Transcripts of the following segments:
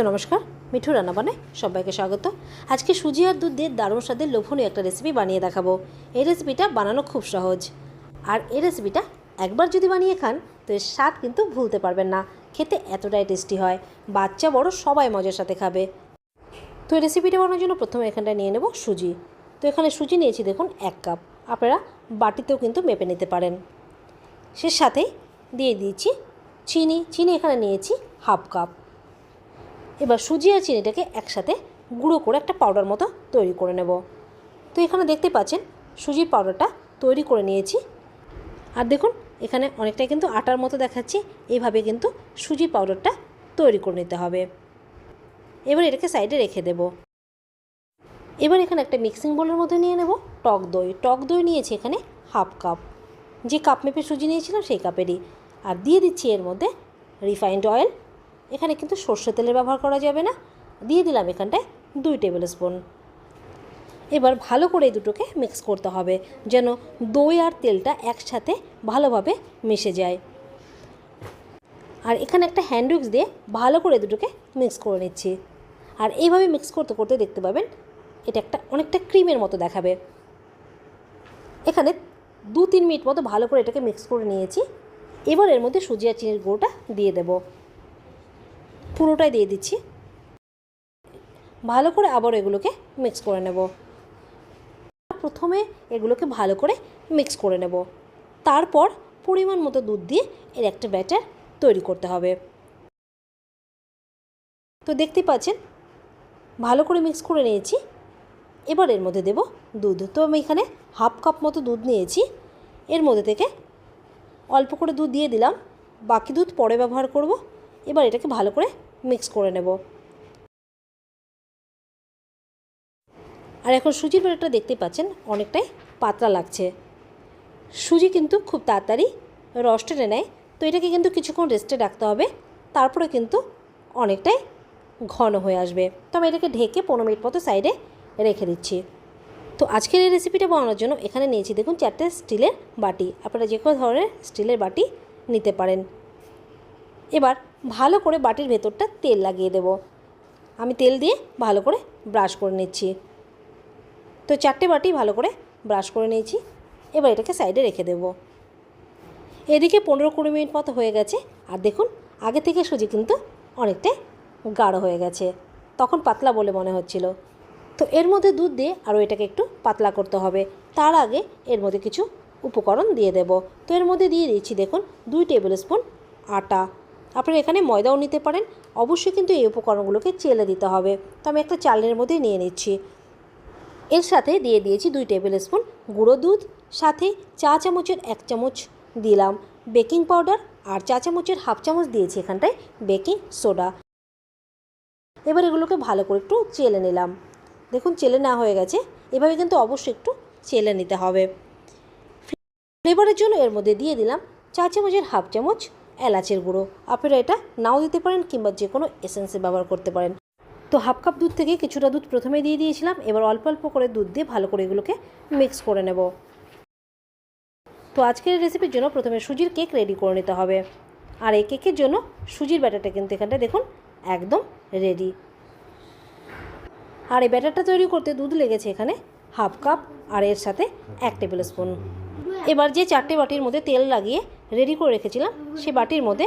তো নমস্কার, মিঠু রান্না বানায় সবাইকে স্বাগত। আজকে সুজি আর দুধ দিয়ে দারুণ স্বাদের লোভনীয় একটা রেসিপি বানিয়ে দেখাবো। এই রেসিপিটা বানানো খুব সহজ। আর এই রেসিপিটা একবার যদি বানিয়ে খান, তো এর স্বাদ কিন্তু ভুলতে পারবেন না। খেতে এতটাই টেস্টি হয়। বাচ্চা, বড় সবাই মজার সাথে খাবে। তো এই রেসিপিটা বানানোর জন্য প্রথমে এখানটা নিয়ে নেব সুজি। তো এখানে সুজি নিয়েছি দেখুন এক কাপ। আপনারা বাটিতেও কিন্তু মেপে নিতে পারেন। সে সাথেই দিয়ে দিয়েছি চিনি। চিনি এখানে নিয়েছি হাফ কাপ। এবার সুজি আর চিনিটাকে একসাথে গুঁড়ো করে একটা পাউডার মতো তৈরি করে নেব। তো এখানে দেখতে পাচ্ছেন, সুজির পাউডারটা তৈরি করে নিয়েছি। আর দেখুন, এখানে অনেকটাই কিন্তু আটার মতো দেখাচ্ছে। এইভাবে কিন্তু সুজির পাউডারটা তৈরি করে নিতে হবে। এবার এটাকে সাইডে রেখে দেব। এবার এখানে একটা মিক্সিং বোলের মধ্যে নিয়ে নেব টক দই। টক দই নিয়েছি এখানে হাফ কাপ যে কাপ মেপে সুজি নিয়েছিলাম সেই কাপেরই আর দিয়ে দিচ্ছি এর মধ্যে রিফাইন্ড অয়েল এখানে কিন্তু সর্ষে তেলের ব্যবহার করা যাবে না। দিয়ে দিলাম এখানটায় দুই টেবিল স্পুন। এবার ভালো করে দুটোকে মিক্স করতে হবে, যেন দই আর তেলটা একসাথে ভালোভাবে মিশে যায়। আর এখানে একটা হ্যান্ড উইক্স দিয়ে ভালো করে দুটোকে মিক্স করে নিচ্ছি। আর এইভাবে মিক্স করতে করতে দেখতে পাবেন, এটা একটা অনেকটা ক্রিমের মতো দেখাবে। এখানে দু তিন মিনিট মতো ভালো করে এটাকে মিক্স করে নিয়েছি। এবার এর মধ্যে সুজি আর চিনির গুঁড়োটা দিয়ে দেব। পুরোটাই দিয়ে দিচ্ছি। ভালো করে আবার এগুলোকে মিক্স করে নেব। প্রথমে এগুলোকে ভালো করে মিক্স করে নেব। তারপর পরিমাণ মতো দুধ দিয়ে এর একটা ব্যাটার তৈরি করতে হবে। তো দেখতে পাচ্ছেন, ভালো করে মিক্স করে নিয়েছি। এবার এর মধ্যে দেব দুধ। তো আমি এখানে হাফ কাপ মতো দুধ নিয়েছি। এর মধ্যে থেকে অল্প করে দুধ দিয়ে দিলাম। বাকি দুধ পরে ব্যবহার করব। এবার এটাকে ভালো করে মিক্স করে নেব। আর এখন সুজির ব্যাটারটা দেখতে পাচ্ছেন, অনেকটাই পাতলা লাগছে। সুজি কিন্তু খুব তাড়াতাড়ি রস টেনে নেয়, তো এটাকে কিন্তু কিছুক্ষণ রেস্টে রাখতে হবে, তারপরে কিন্তু অনেকটাই ঘন হয়ে আসবে। তো আমি এটাকে ঢেকে পনেরো মিনিট মতো সাইডে রেখে দিচ্ছি। তো আজকের এই রেসিপিটা বানানোর জন্য এখানে নিয়েছি দেখুন চারটে স্টিলের বাটি। আপনারা যে কোনো ধরনের স্টিলের বাটি নিতে পারেন। এবার ভালো করে বাটির ভেতরটা তেল লাগিয়ে দেব। আমি তেল দিয়ে ভালো করে ব্রাশ করে নিচ্ছি। তো চারটে বাটি ভালো করে ব্রাশ করে নিয়েছি। এবার এটাকে সাইডে রেখে দেব। এদিকে পনেরো কুড়ি মিনিট মতো হয়ে গেছে। আর দেখুন, আগে থেকে সুজি কিন্তু অনেকটাই গাঢ় হয়ে গেছে। তখন পাতলা বলে মনে হচ্ছিল। তো এর মধ্যে দুধ দিয়ে আরও এটাকে একটু পাতলা করতে হবে। তার আগে এর মধ্যে কিছু উপকরণ দিয়ে দেব। তো এর মধ্যে দিয়ে দিচ্ছি, দেখুন, দুই টেবিল স্পুন আটা। আপনারা এখানে ময়দাও নিতে পারেন। অবশ্যই কিন্তু এই উপকরণগুলোকে চেলে দিতে হবে। তো আমি একটা চালের মধ্যে নিয়ে নিচ্ছি। এর সাথে দিয়ে দিয়েছি দুই টেবিল স্পুন গুঁড়ো দুধ, সাথে চা চামচের এক চামচ দিলাম বেকিং পাউডার আর চা চামচের হাফ চামচ দিয়েছি এখানটায় বেকিং সোডা। এবার এগুলোকে ভালো করে একটু চেলে নিলাম। দেখুন চেলে না হয়ে গেছে। এভাবে কিন্তু অবশ্যই একটু চেলে নিতে হবে। ফ্লেভারের জন্য এর মধ্যে দিয়ে দিলাম চা চামচের হাফ চামচ এলাচের গুঁড়ো। আপনারা এটা নাও দিতে পারেন কিংবা যে কোনো এসেন্সে ব্যবহার করতে পারেন। তো হাফ কাপ দুধ থেকে কিছুটা দুধ প্রথমে দিয়ে দিয়েছিলাম, এবার অল্প অল্প করে দুধ দিয়ে ভালো করে এগুলোকে মিক্স করে নেব। তো আজকের রেসিপির জন্য প্রথমে সুজির কেক রেডি করে নিতে হবে। আর এই কেকের জন্য সুজির ব্যাটারটা কিন্তু এখানটা দেখুন একদম রেডি আর এই ব্যাটারটা তৈরি করতে দুধ লেগেছে এখানে হাফ কাপ, আর এর সাথে এক টেবিল স্পুন এবার যে চারটে বাটির মধ্যে তেল লাগিয়ে রেডি করে রেখেছিলাম সেই বাটির মধ্যে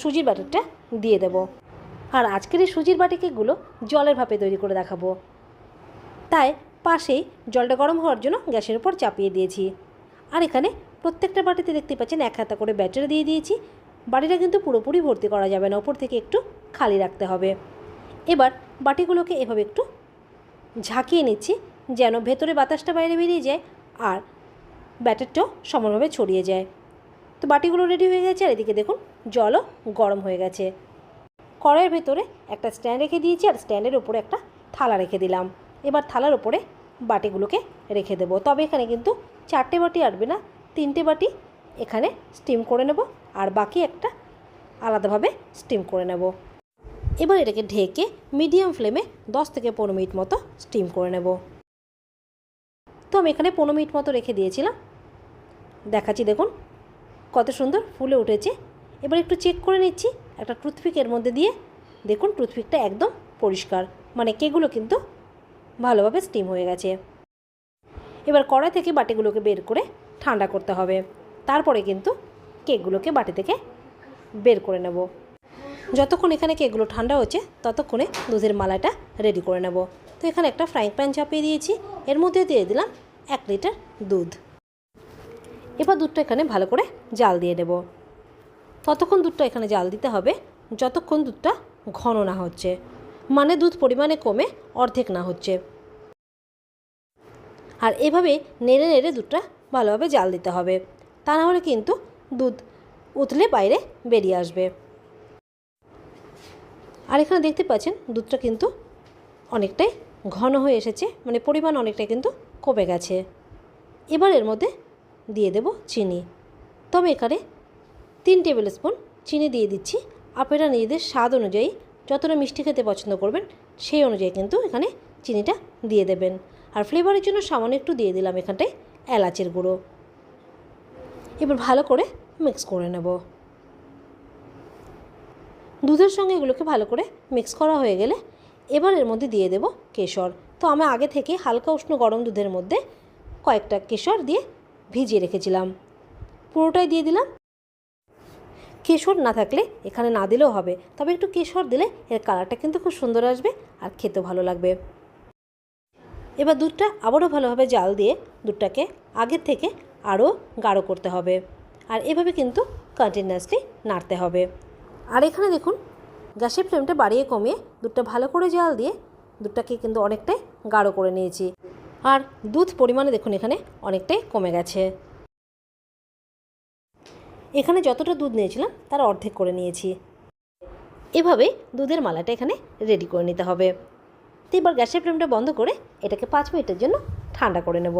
সুজির ব্যাটারটা দিয়ে দেব। আর আজকের এই সুজির বাটি কেকগুলো জলের ভাপে তৈরি করে দেখাবো। তাই পাশেই জলটা গরম হওয়ার জন্য গ্যাসের উপর চাপিয়ে দিয়েছি। আর এখানে প্রত্যেকটা বাটিতে দেখতে পাচ্ছেন এক হাতা করে ব্যাটারি দিয়ে দিয়েছি। বাটিটা কিন্তু পুরোপুরি ভর্তি করা যাবে না, ওপর থেকে একটু খালি রাখতে হবে। এবার বাটিগুলোকে এভাবে একটু ঝাঁকিয়ে নিচ্ছি যেন ভেতরে বাতাসটা বাইরে বেরিয়ে যায় আর ব্যাটারটাও সমানভাবে ছড়িয়ে যায়। তো বাটিগুলো রেডি হয়ে গেছে, আর এদিকে দেখুন, জলও গরম হয়ে গেছে। কড়াইয়ের ভেতরে একটা স্ট্যান্ড রেখে দিয়েছি, আর স্ট্যান্ডের উপরে একটা থালা রেখে দিলাম। এবার থালার উপরে বাটিগুলোকে রেখে দেবো। তবে এখানে কিন্তু চারটে বাটি আটবে না, তিনটে বাটি এখানে স্টিম করে নেব, আর বাকি একটা আলাদাভাবে স্টিম করে নেব। এবার এটাকে ঢেকে মিডিয়াম ফ্লেমে দশ থেকে পনেরো মিনিট মতো স্টিম করে নেব। তো আমি এখানে পনেরো মিনিট মতো রেখে দিয়েছিলাম। দেখাচ্ছি দেখুন কত সুন্দর ফুলে উঠেছে। এবার একটু চেক করে নিচ্ছি, একটা টুথপিকের মধ্যে দিয়ে। দেখুন টুথপিকটা একদম পরিষ্কার মানে কেকগুলো কিন্তু ভালোভাবে স্টিম হয়ে গেছে। এবার কড়াই থেকে বাটিগুলোকে বের করে ঠান্ডা করতে হবে। তারপরে কিন্তু কেকগুলোকে বাটি থেকে বের করে নেব। যতক্ষণ এখানে কেকগুলো ঠান্ডা হচ্ছে, ততক্ষণে দুধের মালাটা রেডি করে নেব। তো এখানে একটা ফ্রাইং প্যান চাপিয়ে দিয়েছি, এর মধ্যে দিয়ে দিলাম এক লিটার দুধ। এবার দুধটা এখানে ভালো করে জাল দিয়ে দেব ততক্ষণ দুধটা এখানে জাল দিতে হবে, যতক্ষণ দুধটা ঘন না হচ্ছে মানে দুধ পরিমাণে কমে অর্ধেক না হচ্ছে। আর এভাবে নেড়ে নেড়ে দুধটা ভালোভাবে জাল দিতে হবে, তা না হলে কিন্তু দুধ উতলে বাইরে বেরিয়ে আসবে। আর এখানে দেখতে পাচ্ছেন, দুধটা কিন্তু অনেকটাই ঘন হয়ে এসেছে মানে পরিমাণ অনেকটাই কিন্তু কমে গেছে। এবার এর মধ্যে দিয়ে দেব চিনি। তবে এখানে তিন টেবিল স্পুন চিনি দিয়ে দিচ্ছি। আপনারা নিজেদের স্বাদ অনুযায়ী যতটা মিষ্টি খেতে পছন্দ করবেন সেই অনুযায়ী কিন্তু এখানে চিনিটা দিয়ে দেবেন। আর ফ্লেভারের জন্য সামান্য একটু দিয়ে দিলাম এখানটায় এলাচের গুঁড়ো। এবার ভালো করে মিক্স করে নেব। দুধের সঙ্গে এগুলোকে ভালো করে মিক্স করা হয়ে গেলে এবার এর মধ্যে দিয়ে দেব কেশর। তো আমি আগে থেকে হালকা উষ্ণ গরম দুধের মধ্যে কয়েকটা কেশর দিয়ে ভিজিয়ে রেখেছিলাম। পুরোটাই দিয়ে দিলাম। কেশর না থাকলে এখানে না দিলেও হবে, তবে একটু কেশর দিলে এর কালারটা কিন্তু খুব সুন্দর আসবে আর খেতেও ভালো লাগবে। এবার দুধটা আবারও ভালোভাবে জাল দিয়ে দুধটাকে আগের থেকে আরও গাঢ় করতে হবে আর এভাবে কিন্তু কন্টিনিউয়াসলি নাড়তে হবে। আর এখানে দেখুন, গ্যাসের ফ্লেমটা বাড়িয়ে কমিয়ে দুধটা ভালো করে জাল দিয়ে দুধটাকে কিন্তু অনেকটাই গাঢ় করে নিয়েছি। আর দুধ পরিমাণে দেখুন এখানে অনেকটাই কমে গেছে। এখানে যতটা দুধ নিয়েছিলাম, তার অর্ধেক করে নিয়েছি। এভাবে দুধের মালাটা এখানে রেডি করে নিতে হবে। তো এবার গ্যাসের ফ্লেমটা বন্ধ করে এটাকে পাঁচ মিনিটের জন্য ঠান্ডা করে নেব।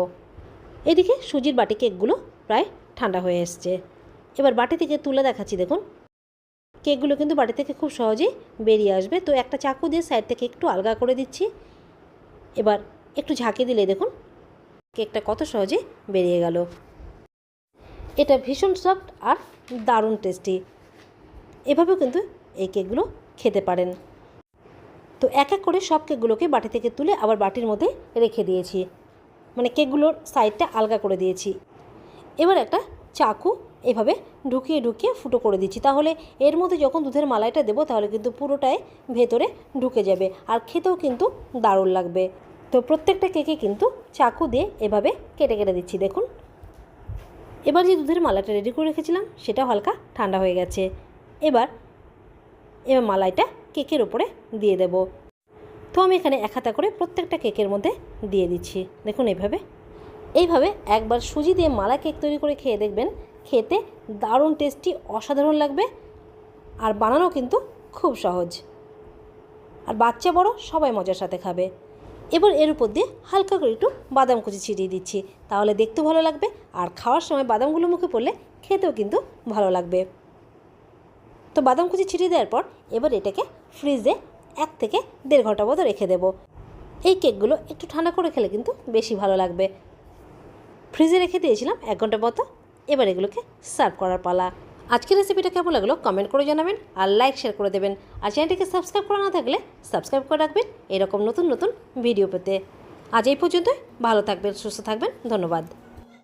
এদিকে সুজির বাটি কেকগুলো প্রায় ঠান্ডা হয়ে এসছে। এবার বাটি থেকে তুলে দেখাচ্ছি, দেখুন। কেকগুলো কিন্তু বাটি থেকে খুব সহজেই বেরিয়ে আসবে। তো একটা চাকু দিয়ে সাইড থেকে একটু আলগা করে দিচ্ছি। এবার একটু ঝাঁকে দিলে দেখুন, কেকটা কত সহজে বেরিয়ে গেল। এটা ভীষণ সফট আর দারুণ টেস্টি এভাবেও কিন্তু এই কেকগুলো খেতে পারেন। তো এক এক করে সব কেকগুলোকে বাটি থেকে তুলে আবার বাটির মধ্যে রেখে দিয়েছি। মানে কেকগুলোর সাইডটা আলগা করে দিয়েছি। এবার একটা চাকু এভাবে ঢুকিয়ে ঢুকিয়ে ফুটো করে দিচ্ছি। তাহলে এর মধ্যে যখন দুধের মালাইটা দেবো, তাহলে কিন্তু পুরোটাই ভেতরে ঢুকে যাবে। আর খেতেও কিন্তু দারুণ লাগবে। তো প্রত্যেকটা কেকে কিন্তু চাকু দিয়ে এভাবে কেটে কেটে দিচ্ছি, দেখুন। এবার যে দুধের মালাটা রেডি করে রেখেছিলাম, সেটাও হালকা ঠান্ডা হয়ে গেছে। এবার এবার মালাইটা কেকের ওপরে দিয়ে দেব। তো আমি এখানে এক হাতা করে প্রত্যেকটা কেকের মধ্যে দিয়ে দিচ্ছি, দেখুন এইভাবে এইভাবে একবার সুজি দিয়ে মালা কেক তৈরি করে খেয়ে দেখবেন, খেতে দারুণ টেস্টি অসাধারণ লাগবে আর বানানো কিন্তু খুব সহজ। আর বাচ্চা বড় সবাই মজার সাথে খাবে। এবার এর উপর দিয়ে হালকা করে একটু বাদাম কুচি ছিটিয়ে দিচ্ছি। তাহলে দেখতেও ভালো লাগবে আর খাওয়ার সময় বাদামগুলো মুখে পড়লে খেতেও কিন্তু ভালো লাগবে। তো বাদাম কুচি ছিটিয়ে দেওয়ার পর এবার এটাকে ফ্রিজে এক থেকে দেড় ঘণ্টা মতো রেখে দেবো। এই কেকগুলো একটু ঠান্ডা করে খেলে কিন্তু বেশি ভালো লাগবে। ফ্রিজে রেখে দিয়েছিলাম এক ঘণ্টা মতো। এবার এগুলোকে সার্ভ করার পালা। আজকের রেসিপিটা কেমন লাগল কমেন্ট করে জানাবেন আর লাইক শেয়ার করে দেবেন। আর চ্যানেলটিকে সাবস্ক্রাইব করা না থাকলে সাবস্ক্রাইব করে রাখবেন এরকম নতুন নতুন ভিডিও পেতে। আজ এই পর্যন্তই। ভালো থাকবেন, সুস্থ থাকবেন। ধন্যবাদ।